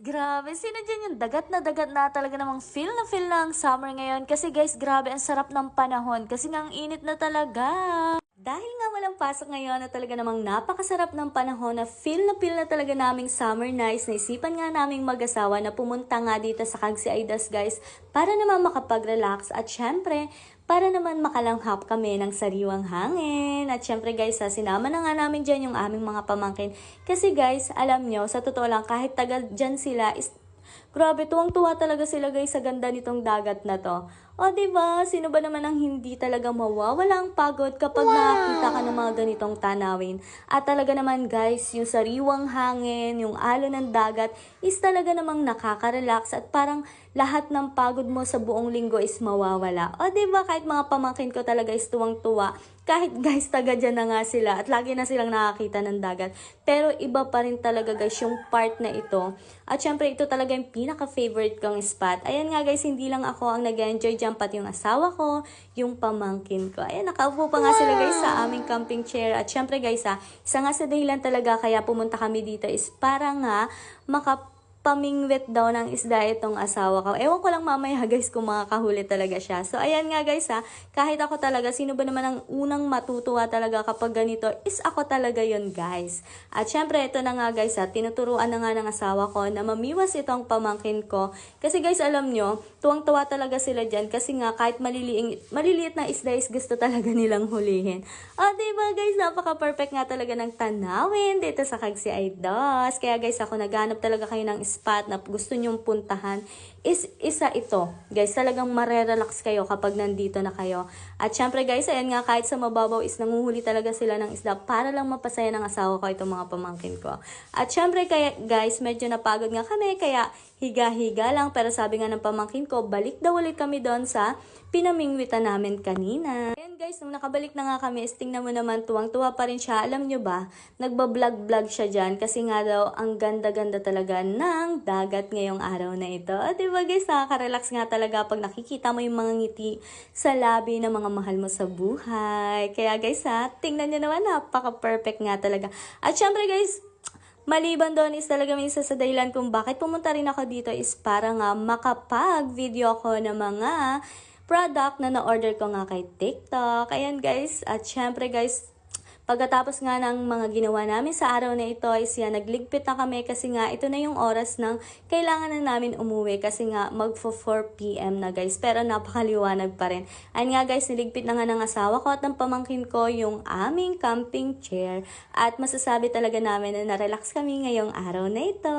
grabe. Sino dyan yung dagat na dagat na talaga namang feel na feel ng summer ngayon? Kasi guys, grabe, ang sarap ng panahon. Kasi nga ang init na talaga. Dahil nga walang pasok ngayon na talaga namang napakasarap ng panahon na feel na feel na talaga naming summer nights, naisipan nga naming mag-asawa na pumunta nga dito sa Kagsi Aidas guys para naman makapag-relax at syempre para naman makalanghap kami ng sariwang hangin. At syempre guys, ha, sinama na nga namin dyan yung aming mga pamangkin. Kasi guys, alam nyo, sa totoo lang, kahit tagal dyan sila, is Grabe, tuwang-tuwa talaga sila guys sa ganda nitong dagat na to. O, ba? Sino ba naman ang hindi talaga mawawala ang pagod kapag nakakita ka ng mga ganitong tanawin? At talaga naman guys, yung sariwang hangin, yung alo ng dagat, is talaga namang nakaka-relax at parang lahat ng pagod mo sa buong linggo is mawawala. O, ba? Kahit mga pamangkin ko talaga is tuwang-tuwa. Kahit guys, taga dyan na nga sila at lagi na silang nakakita ng dagat. Pero iba pa rin talaga guys yung part na ito. At syempre, ito talaga yung pinaka-favorite kong spot. Ayan nga guys, hindi lang ako ang nag-enjoy dyan, pati yung asawa ko, yung pamangkin ko. Ayan, nakaupo pa nga sila guys sa aming camping chair. At syempre guys ha, isa nga sa dahilan talaga kaya pumunta kami dito is para nga makap pamingwit daw ng isda itong asawa ko. Ewan ko lang mamaya guys kung makakahuli talaga siya. So ayan nga guys ha, kahit ako talaga, sino ba naman ang unang matutuwa talaga kapag ganito is ako talaga yon guys. At syempre ito na nga guys ha, tinuturuan na nga ng asawa ko na mamiwas itong pamangkin ko. Kasi guys alam nyo, tuwang-tuwa talaga sila dyan kasi nga kahit maliliing, maliliit na isda is gusto talaga nilang hulihin. O diba guys, napaka-perfect nga talaga ng tanawin dito sa Kagsi Aidos. Kaya guys ako naghanap talaga kayo ng spot na gusto nyong puntahan is isa ito. Guys, talagang marerelax kayo kapag nandito na kayo. At syempre guys, ayan nga kahit sa mababaw is nanguhuli talaga sila ng isda para lang mapasaya ng asawa ko itong mga pamangkin ko. At syempre kaya guys, medyo napagod nga kami kaya higa-higa lang pero sabi nga ng pamangkin ko, balik daw ulit kami doon sa pinamingwitan namin kanina. Ayan guys, nung nakabalik na nga kami, is tingnan mo naman, tuwang-tuwa pa rin siya. Alam nyo ba, nagbablog-vlog siya dyan kasi nga daw, ang ganda-ganda talaga ng dagat ngayong araw na ito. O, diba guys, nakaka-relax nga talaga pag nakikita mo yung mga ngiti sa labi ng mga mahal mo sa buhay. Kaya guys ha, tingnan nyo naman, napaka-perfect nga talaga. At syempre guys, Maliban doon is talaga may isa sa dahilan kung bakit pumunta rin ako dito is para nga makapag-video ako ng mga product na na-order ko nga kay TikTok. Ayan guys, at syempre guys, Pagkatapos nga ng mga ginawa namin sa araw na ito is yan, nagligpit na kami kasi nga ito na yung oras ng kailangan na namin umuwi kasi nga magfo 4pm na guys. Pero napakaliwanag pa rin. Ayun nga guys, niligpit na nga ng asawa ko at ng pamangkin ko yung aming camping chair. At masasabi talaga namin na na-relax kami ngayong araw na ito.